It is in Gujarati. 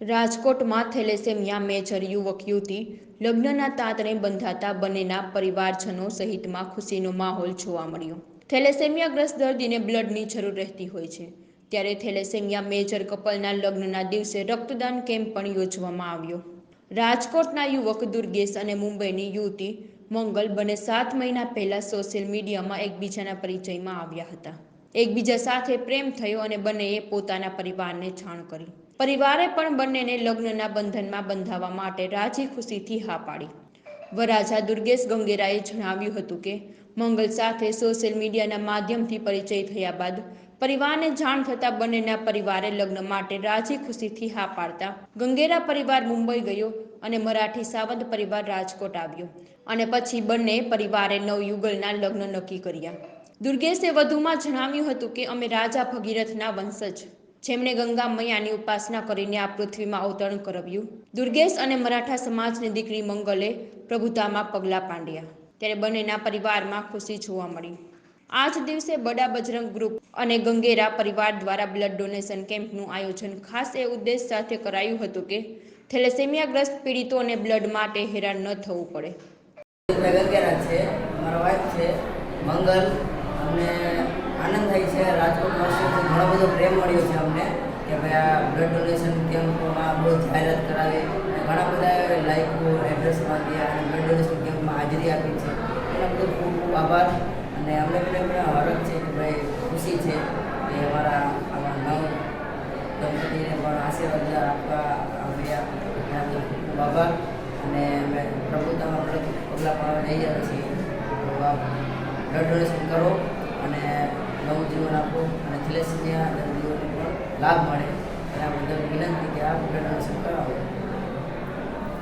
રાજકોટમાં થેલેસેમિયા મેજર યુવક યુવતી લગ્નના તાતને બંધાતા બંનેના પરિવારજનો સહિતમાં ખુશીનો માહોલ જોવા મળ્યો. થેલેસેમિયાગ્રસ્ત દર્દીને બ્લડની જરૂર રહેતી હોય છે. ત્યારે થેલેસેમિયા મેજર કપલના લગ્નના દિવસે રક્તદાન કેમ્પ પણ યોજવામાં આવ્યો. રાજકોટના યુવક દુર્ગેશ અને મુંબઈની યુવતી મંગલ બંને સાત મહિના પહેલાં સોશિયલ મીડિયામાં એકબીજાના પરિચયમાં આવ્યા હતા. એકબીજા સાથે પ્રેમ થયો અને બંનેએ પોતાના પરિવારને જાણ કરી. પરિવારે પણ બંનેને લગ્નના બંધનમાં બંધાવવા માટે રાજી ખુશીથી હા પાડી. વરાજા દુર્ગેશ ગંગેરાએ જણાવ્યું હતું કે, મંગલ સાથે સોશિયલ મીડિયાના માધ્યમથી પરિચય થયા બાદ પરિવારને જાણ થતાં બંનેના પરિવારે લગ્ન માટે રાજી ખુશીથી હા પાડતા ગંગેરા પરિવાર મુંબઈ ગયો અને મરાઠી સાવંત પરિવાર રાજકોટ આવ્યો અને પછી બંને પરિવારે નવયુગલના લગ્ન નક્કી કર્યા. દુર્ગેશે વધુમાં જણાવ્યું હતું કે, અમે રાજા ભગીરથના વંશજ જેમણે ગંગા મૈયાની ઉપાસના કરીને આ પૃથ્વીમાં અવતરણ કરાવ્યું. દુર્ગેશ અને મરાઠા સમાજની દીકરી મંગલે પ્રભુતામાં પગલાં પાંડ્યા. ત્યારે બંનેના પરિવારમાં ખુશી જોવા મળી. આ જ દિવસે બડા બજરંગ ગ્રુપ અને ગંગેરા પરિવાર દ્વારા બ્લડ ડોનેશન કેમ્પનું આયોજન ખાસ એ ઉદ્દેશ સાથે કરાયું હતું કે થેલેસેમિયાગ્રસ્ત પીડિતોને બ્લડ માટે હેરાન ન થવું પડે. ગંગેરા છે, મારા વાઇફ છે, મંગલ અને આનંદ થાય છે રાજકોટ ઘણો બધો પ્રેમ મળ્યો છે અમને કે ભાઈ આ બ્લડ ડોનેશન કેમ્પમાં બહુ જાહેરાત કરાવી અને ઘણા બધા લાઈકો એડ્રેસ માંગ્યા અને બ્લડ ડોનેશન કેમ્પમાં હાજરી આપી છે. એના બધો ખૂબ ખૂબ આભાર અને અમને પણ એમને હરખ છે કે ભાઈ ખુશી છે કે અમારા આવા નવ દંપતીને પણ આશીર્વાદ આપવા આવ્યા. એના બદલ ખૂબ ખૂબ આભાર અને અમે પ્રભુતામાં પ્રતિ પગલાં પાડવા જઈ રહ્યા છીએ બ્લડ ડોનેશન કરો. અને નવું જીવન આપો અને થેલેસેમિયા દર્દીઓને પણ લાભ મળે. એના બદલ વિનંતી કે આ ઘટના